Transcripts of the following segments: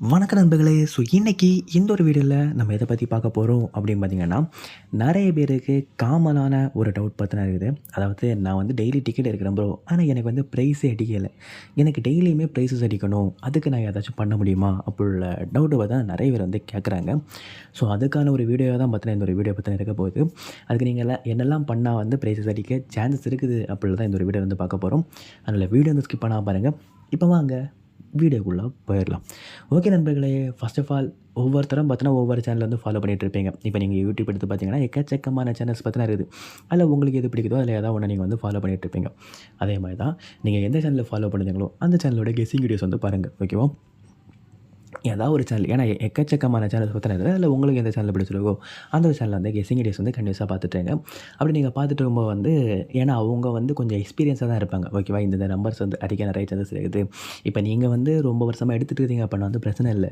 வணக்க நண்பர்களே. ஸோ இன்றைக்கி இந்த ஒரு வீடியோவில் நம்ம எதை பற்றி பார்க்க போகிறோம் அப்படின்னு பார்த்தீங்கன்னா நிறைய பேருக்கு காமனான ஒரு டவுட் பார்த்தினா இருக்குது. அதாவது நான் வந்து டெய்லி டிக்கெட் எடுக்கிறேன் ப்ரோ ஆனால் எனக்கு வந்து ப்ரைஸே அடிக்கலை. எனக்கு டெய்லியுமே ப்ரைஸஸ் அடிக்கணும். அதுக்கு நான் ஏதாச்சும் பண்ண முடியுமா? அப்படிள்ள டவுட்டை பார்த்தா நிறைய பேர் வந்து கேட்குறாங்க ஸோ அதுக்கான ஒரு வீடியோ தான் பார்த்தினா இந்த ஒரு வீடியோ பற்றின இருக்க போகுது. அதுக்கு நீங்கள் என்னெல்லாம் பண்ணால் வந்து ப்ரைஸஸ் அடிக்க சான்சஸ் இருக்குது அப்படின்னு தான் இந்த ஒரு வீடியோ வந்து பார்க்க போகிறோம் அதனால் வீடியோ வந்து ஸ்கிப் பண்ணால் பாருங்கள் இப்போ வாங்க. வீடியோக்குள்ளே போயிடலாம். ஓகே நண்பர்களே ஃபஸ்ட் ஆஃப் ஆல் ஒவ்வொருத்தரும் பார்த்தீங்கன்னா ஒவ்வொரு சேனல் வந்து ஃபாலோ பண்ணிகிட்டு இருப்பீங்க. இப்போ நீங்கள் யூடியூப் எடுத்து பார்த்தீங்கன்னா எக்கச்சக்கமான சேனல்ஸ் பார்த்தீங்கன்னா இருக்குது. அதில் உங்களுக்கு எது பிடிக்குதோ அதில் ஏதாவது ஒன்று நீங்கள் வந்து ஃபாலோ பண்ணிகிட்டு இருப்பீங்க. அதே மாதிரி தான் நீங்கள் எந்த சேனலில் ஃபாலோ பண்ணுறீங்களோ அந்த சேனலோட கெஸ்ஸிங் வீடியோஸ் வந்து பாருங்கள் ஓகேவா? ஏதாவது ஒரு சேனல் ஏன்னா எக்கச்சக்கமான சேனல்ஸ் பார்த்தீங்கன்னா அதில் உங்களுக்கு எந்த சேனல் பிடிச்சிருக்கோ அந்த ஒரு சேனலில் வந்து கெஸ்ஸிங் டேஸ் வந்து கண்டிப்பாக பார்த்துட்டுருங்க அப்படி நீங்கள் பார்த்துட்டு இருக்கும்போது வந்து ஏன்னா அவங்க வந்து கொஞ்சம் எக்ஸ்பீரியன்ஸாக தான் இருப்பாங்க. ஓகேவா இந்த நம்பர்ஸ் வந்து அடிக்க நிறைய சான்சஸ் இருக்குது. இப்போ நீங்கள் வந்து ரொம்ப வருஷமாக எடுத்துகிட்டு இருக்கீங்க அப்படின்னா வந்து பிரச்சனை இல்லை.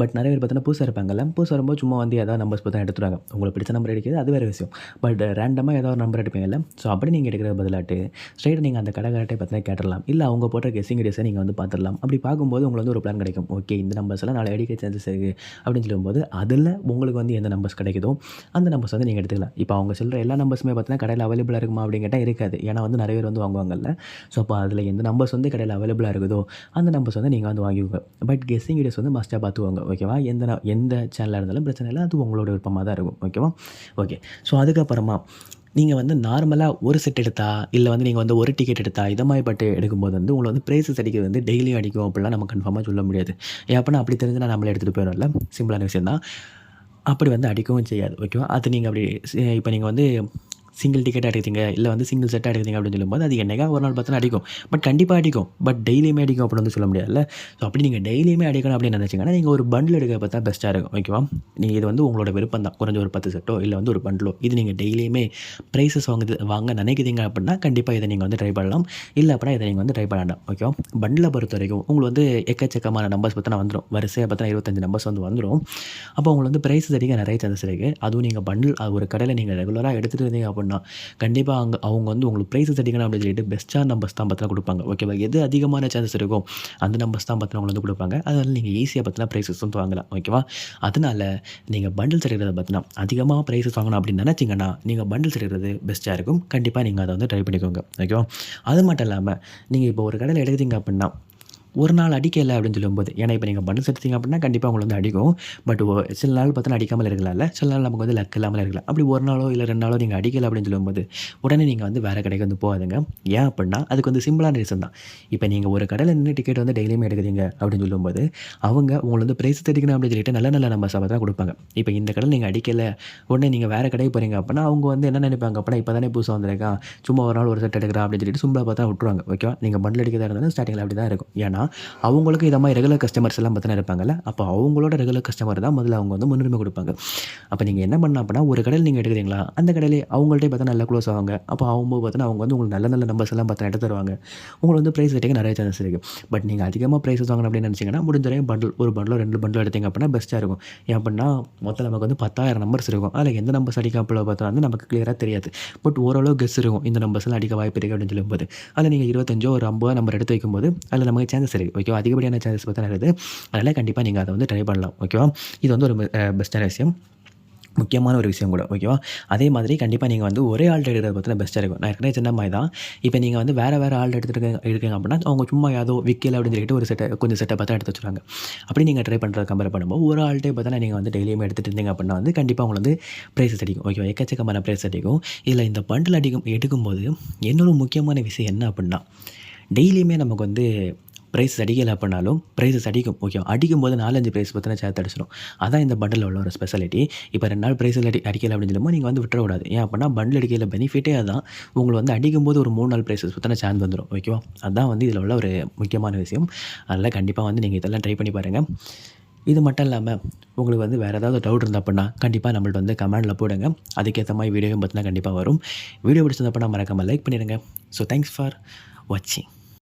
பட் நிறைய பேர் பார்த்தீங்கன்னா புதுசாக இருப்பாங்கல்ல புதுசாக வரும்போது சும்மா வந்து ஏதாவது நம்பர்ஸ் பார்த்தா எடுத்துருவாங்க உங்களுக்கு பிடிச்ச நம்பர் எடுக்கிறது அது வேறு விஷயம். பட் ரேண்டமாக ஏதாவது ஒரு நம்பர் எடுப்பீங்கல்ல ஸோ அப்படி நீங்கள் எடுக்கிற பதிலாட்டு ஸ்ட்ரைட்டாக நீங்கள் அந்த கடைக்காரட்டை பார்த்தீங்கன்னா கேட்டுடலாம். இல்லை அவங்க போட்ட கெசிங் டேஸை நீங்கள் வந்து பார்த்துடலாம் அப்படி பார்க்கும்போது உங்களுக்கு வந்து ஒரு பிளான் கிடைக்கும். ஓகே இந்த நம்பர் எல்லாம் நாலு அடிக்க சான்சஸ் இருக்குது அப்படின்னு சொல்லும்போது அதில் உங்களுக்கு வந்து எந்த நம்பர்ஸ் கிடைக்குதோ அந்த நம்பர்ஸ் வந்து நீங்கள் எடுத்துக்கலாம். இப்போ அவங்க சொல்கிற எல்லா நம்பர்ஸுமே பார்த்தீங்கன்னா கடையில் அவைலபிளாக இருக்குமா அப்படின்னு கேட்டால் இருக்காது. ஏன்னா வந்து நிறைய பேர் வந்து வாங்குவாங்கல்ல. ஸோ அப்போ அதில் எந்த நம்பர்ஸ் வந்து கடையில் அவைலபிளாக இருக்குதோ அந்த நம்பர்ஸ் வந்து நீங்கள் வந்து வாங்கிக்கோங்க. பட் கெஸ்ஸிங் வீடியோஸ் வந்து மஸ்ட்டாக பார்த்துவாங்க ஓகேவா எந்த ந- எந்த சேனலாக இருந்தாலும் பிரச்சனை இல்லை அது உங்களோட விருப்பமாக தான் இருக்கும் ஓகேவா ஓகே ஸோ அதுக்கப்புறமா நீங்கள் வந்து நார்மலாக ஒரு செட் எடுத்தா இல்லை வந்து நீங்கள் வந்து ஒரு டிக்கெட் எடுத்தா இதை மாதிரி பட்டு எடுக்கும்போது வந்து உங்களை வந்து ப்ரைஸஸ் அடிக்கிறது வந்து டெய்லியும் அடிக்கும் அப்படிலாம் நம்ம கன்ஃபார்மாக சொல்ல முடியாது. ஏன் அப்படின்னா அப்படி தெரிஞ்சுனா நம்மளே எடுத்துகிட்டு போயிடும்ல சிம்பிளான விஷயம் தான் அப்படி வந்து அடிக்கவும் செய்யாது ஓகேவா அது நீங்கள் அப்படி இப்போ நீங்கள் வந்து சிங்கிள் டிக்கெட் அடிக்குதுங்க இல்லை வந்து சிங்கிள் செட்டாக அடிக்குதுங்க அப்படின்னு சொல்லும்போது அது என்னைக்கா ஒரு நாள் பார்த்தா அடிக்கும். பட் கண்டிப்பாக அடிக்கும். பட் டெய்லியுமே அடிக்கும் அப்படின்னு வந்து சொல்ல முடியாதுல்ல. ஸோ அப்படி நீங்கள் டெய்லியுமே அடிக்கணும் அப்படின்னு நினச்சிங்கன்னா நீங்கள் ஒரு பண்டில் எடுக்க பார்த்தா பெஸ்ட்டாக இருக்கும். ஓகேவா நீங்கள் இது வந்து உங்களோட விருப்பம் தான். குறைஞ்ச ஒரு பத்து செட்டோ இல்லை வந்து ஒரு பண்டிலோ இது நீங்கள் டெய்லியுமே ப்ரைஸஸ் வாங்குது வாங்க நினைக்கிறீங்க அப்படின்னா கண்டிப்பாக இதை நீங்கள் வந்து ட்ரை பண்ணலாம். இல்லை அப்படின்னா இதை நீங்கள் வந்து ட்ரை பண்ண வேண்டாம். ஓகேவா பண்டில் பொறுத்த வரைக்கும் உங்களுக்கு வந்து எக்கச்சக்கமான நம்பர்ஸ் பார்த்தா வந்துடும் வரிசையாக பார்த்தா இருபத்தஞ்சு நம்பர்ஸ் வந்து வந்துடும் அப்போ உங்களுக்கு வந்து ப்ரைஸஸ் அடிக்க நிறைய சான்சஸ் இருக்குது அதுவும் நீங்கள் பண்டில் ஒரு கடையில் நீங்கள் ரெகுலராக எடுத்துகிட்டு இருந்தீங்க அப்படின்னா அப்படின்னா கண்டிப்பாக அங்கே அவங்க வந்து உங்களுக்கு ப்ரைஸஸ் அடிக்கணும் அப்படின்னு சொல்லிட்டு பெஸ்ட்டாக நம்பர்ஸ் தான் பார்த்தா கொடுப்பாங்க. ஓகேவா எது அதிகமான சான்சஸ் இருக்கோ அந்த நம்பர்ஸ் தான் பார்த்தா உங்களுக்கு வந்து கொடுப்பாங்க. அதனால் நீங்கள் ஈஸியாக பார்த்தீங்கன்னா ப்ரைஸஸ் வந்து வாங்கலாம். ஓகேவா அதனால் நீங்கள் பண்டில்ஸ் எடுக்கிறத பார்த்தினா அதிகமாக ப்ரைஸஸ் வாங்கணும் அப்படின்னு நினச்சிங்கன்னா நீங்கள் பண்டில்ஸ் எடுக்கிறது பெஸ்ட்டாக இருக்கும். கண்டிப்பாக நீங்கள் அதை வந்து ட்ரை பண்ணிக்கோங்க. ஓகேவா அது மட்டும் இல்லாமல் நீங்கள் இப்போ ஒரு கடையில் எடுத்தீங்க அப்படின்னா ஒரு நாள் அடிக்கலை அப்படின்னு சொல்லும்போது ஏன்னா இப்போ நீங்கள் பண்டில்ஸ் எடுத்தீங்க அப்படின்னா கண்டிப்பாக உங்களுக்கு வந்து அடிக்கும். பட் சில நாள் பார்த்தா அடிக்காமல் இருக்கலாம்ல சில நாள் நமக்கு வந்து லக் இல்லாமல் இருக்கலாம். அப்படி ஒரு நாளோ இல்லை ரெண்டு நாளோ நீங்கள் அடிக்கலை அப்படின்னு சொல்லும்போது உடனே நீங்கள் வந்து வேறு கடைக்கு வந்து போகாதுங்க. ஏன் அப்படின்னா அதுக்கு வந்து சிம்பிளான ரீசன் தான். இப்போ நீங்கள் ஒரு கடையில் நின்று டிக்கெட் வந்து டெய்லியுமே எடுக்கிறீங்க அப்படின்னு சொல்லும்போது அவங்க உங்களை வந்து ப்ரைஸ் தெரிவிக்கணும் அப்படின்னு சொல்லிட்டு நல்ல நல்ல நம்பர்ஸ் தான் கொடுப்பாங்க. இப்போ இந்த கடையில் நீங்கள் அடிக்கலை உடனே நீங்கள் வேறு கடைக்கு போகிறீங்க அப்படின்னா அவங்க வந்து என்ன நினைப்பாங்க அப்படின்னா இப்போ தானே புதுசாக வந்திருக்கான். சும்மா ஒரு நாள் ஒரு செட் எடுக்கிறா அப்படின்னு சொல்லிட்டு சும்மா பார்த்தா விட்டுருவாங்க. ஓகேவா? நீங்கள் பண்டில் அடிக்கிறதா இருந்தாலும் ஸ்டார்டிங்கில் அப்படி தான் இருக்கும். ஏன்னா அவங்களுக்கு இதை மாதிரி ரெகுலர் கஸ்டமர்ஸ் எல்லாம் பார்த்தீங்கன்னா இருப்பாங்கல்ல அப்போ அவங்களோட ரெகுலர் கஸ்டமர் தான் முதல்ல அவங்க வந்து முன்னுரிமை கொடுப்பாங்க. அப்போ நீங்கள் என்ன பண்ணலாம் அப்படின்னா ஒரு கடையில் நீங்கள் எடுக்கிறீங்களா? அந்த கடையிலே அவங்கள்ட்ட பார்த்தா நல்லா க்ளோஸ் ஆவாங்க. அப்போ அவங்க பார்த்தீங்கன்னா அவங்க வந்து உங்களுக்கு நல்ல நல்ல நம்பர்ஸ் எல்லாம் பார்த்தா எடுத்து தருவாங்க. உங்களுக்கு வந்து ப்ரைஸ் எடுக்க நிறைய சான்ஸ் இருக்குது பட் நீங்கள் அதிகமாக ப்ரைஸஸ் வாங்கணும் அப்படின்னு நினச்சிங்கன்னா முடிஞ்ச பண்டில் ஒரு பண்டிலோ ரெண்டு பண்டிலோ எடுத்தீங்க அப்படின்னா பெஸ்ட்டாக இருக்கும். ஏன் அப்படின்னா மொத்தம் நமக்கு வந்து பத்தாயிரம் நம்பர்ஸ் இருக்கும். அதில் எந்த நம்பர்ஸ் அடிக்க அப்போ பார்த்தா வந்து நமக்கு கிளியராக தெரியாது. பட் ஓரளவு கெஸ் இருக்கும். இந்த நம்பர்ஸ்லாம் அடிக்க வாய்ப்பு இருக்குது அப்படின்னு சொல்லும்போது. அதில் நீங்கள் இருபத்தஞ்சோ ஒரு ஐம்பது நம்பர் எடுத்து வைக்கும்போது அதில் நமக்கு சான்சஸ் இருக்குது ஓகேவா அதிகப்படியான சார்ஜஸ் பார்த்தா இருக்குது. அதனால் கண்டிப்பாக நீங்கள் அதை வந்து ட்ரை பண்ணலாம் ஓகேவா இது வந்து ஒரு பெஸ்ட்டான விஷயம். முக்கியமான ஒரு விஷயம் கூட ஓகேவா அதே மாதிரி கண்டிப்பாக நீங்கள் வந்து ஒரே ஆள் எடுக்கிறது பார்த்தீங்கன்னா பெஸ்ட்டாக இருக்கும். நான் ஏற்கனவே சின்ன மாதிரி தான் இப்போ நீங்கள் வந்து வேறு வேறு ஆள் எடுத்துருக்க இருக்கீங்க அப்படின்னா அவங்க சும்மா ஏதோ விக்கல் அப்படின்னு சொல்லிட்டு ஒரு செட்டை கொஞ்சம் செட்டை பார்த்தா எடுத்து வச்சுருவாங்க அப்படி நீங்கள் ட்ரை பண்ணுறது கம்பேர் பண்ணும்போது ஒரு ஆல்ட்டே பார்த்தா நீங்கள் வந்து டெய்லியுமே எடுத்துகிட்டு இருந்தீங்க அப்படின்னா வந்து கண்டிப்பாக உங்களுக்கு வந்து ப்ரைஸஸ் அடிக்கும் ஓகேவா எக்கச்சக்கமான ப்ரைஸ் அடிக்கும். இதில் இந்த பண்டில் அடிக்கும் எடுக்கும்போது இன்னொரு முக்கியமான விஷயம் என்ன அப்படின்னா டெய்லியுமே நமக்கு வந்து ப்ரைஸ் அடிக்கலை அப்படின்னாலும் ப்ரைஸஸ் அடிக்கும் ஓகே அடிக்கும் போது நாலஞ்சு ப்ரைஸ் பற்றின சேர்த்து அடிச்சிடும் அதான் இந்த பண்டில் உள்ள ஒரு ஸ்பெஷாலிட்டி இப்போ ரெண்டு நாள் ப்ரைஸில் அடி அடிக்கலை அப்படின்னு சொல்லும்போது நீங்கள் வந்து விட்டுறக்கூடாது. ஏன் அப்படின்னா பண்டில் அடிக்கல பெனிஃபிட்டே அதான். உங்களை வந்து அடிக்கும் போது ஒரு மூணு நாள் ப்ரைஸஸ் பற்றின சான்ஸ் வந்துடும் ஓகேவா அதான் வந்து இதில் உள்ள ஒரு முக்கியமான விஷயம். அதனால் கண்டிப்பாக வந்து நீங்கள் இதெல்லாம் ட்ரை பண்ணி பாருங்கள் இது மட்டும் இல்லாமல் உங்களுக்கு வந்து வேறு ஏதாவது டவுட் இருந்தால் அப்படின்னா கண்டிப்பாக நம்மள்ட்ட வந்து கமெண்டில் போடுங்க. அதுக்கேற்ற மாதிரி வீடியோவும் பார்த்தினா கண்டிப்பாக வரும். வீடியோ பிடிச்சிருந்தப்போ மறக்காமல் லைக் பண்ணிடுங்க. ஸோ தேங்க்ஸ் ஃபார் வாட்சிங்